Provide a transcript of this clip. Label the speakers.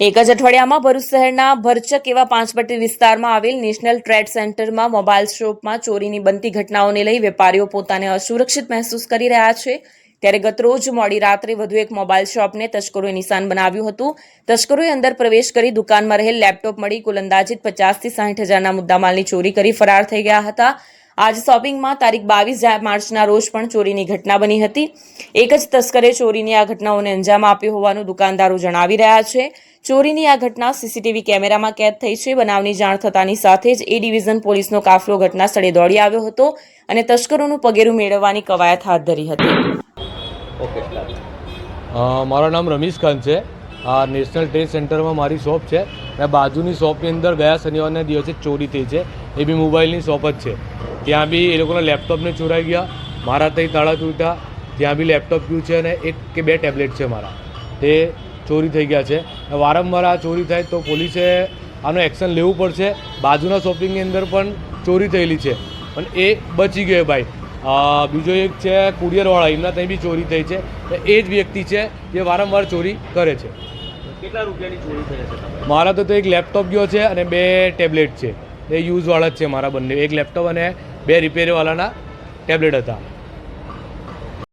Speaker 1: એક જ અઠવાડિયામાં ભરૂચ શહેરના ભરચક એવા પાંચપટ્ટી વિસ્તારમાં આવેલ નેશનલ ટ્રેડ સેન્ટરમાં મોબાઈલ શોપમાં ચોરીની બનતી ઘટનાઓને લઈ વેપારીઓ પોતાને અસુરક્ષિત મહેસૂસ કરી રહ્યા છે. ત્યારે ગતરોજ મોડી રાત્રે વધુ એક મોબાઈલ શોપને તસ્કરોએ નિશાન બનાવ્યું હતું. તસ્કરોએ અંદર પ્રવેશ કરી દુકાનમાં રહેલ લેપટોપ મળી કુલ અંદાજિત પચાસથી સાઠ હજારના મુદ્દામાલની ચોરી કરી ફરાર થઈ ગયા હતા. આજ શોપિંગમાં તારીખ બાવીસ માર્ચના રોજ પણ ચોરીની ઘટના બની હતી. એક જ તસ્કરે ચોરીની આ ઘટનાઓને અંજામ આપ્યો હોવાનું દુકાનદારો જણાવી રહ્યા છે. ચોરીની આ ઘટના સીસીટીવી કેમેરામાં કેદ થઈ છે. બનાવની જાણ થતાની સાથે જ એ ડિવિઝન પોલીસનો કાફલો ઘટના સ્થળે દોડી આવ્યો હતો અને તસ્કરોનું પગેરું મેળવવાની કવાયત હાથ ધરી હતી.
Speaker 2: મારું નામ રમીશ ખાન છે. આ નેશનલ ટ્રેડ સેન્ટરમાં મારી શોપ છે. અને બાજુની શોપની અંદર ગયા શનિવારના દિવસે ચોરી થઈ છે. એ બી મોબાઈલની શોપ જ છે. ત્યાં બી એ લોકોના લેપટોપને ચોરાઈ ગયા. મારા ત્યાં તાળા તૂટ્યા. ત્યાં બી લેપટોપ ગયું છે અને એક કે બે ટેબ્લેટ છે મારા. તે ચોરી થઈ ગયા છે. વારંવાર આ ચોરી થાય તો પોલીસે આનું એક્શન લેવું પડશે. બાજુના શોપિંગની અંદર પણ ચોરી થયેલી છે. પણ એ બચી ગયો ભાઈ. બીજો એક છે કુરિયરવાળા. એમના ત્યાં બી ચોરી થઈ છે. એ જ વ્યક્તિ છે જે વારંવાર ચોરી કરે છે.
Speaker 3: કેટલા રૂપિયાની ચોરી થઈ છે
Speaker 2: મારા તો તો એક લેપટોપ ગયો છે અને બે ટેબ્લેટ છે. એ યુઝવાળા જ છે મારા બંને. એક લેપટોપ અને બે રિપેરવાળાના ટેબ્લેટ હતા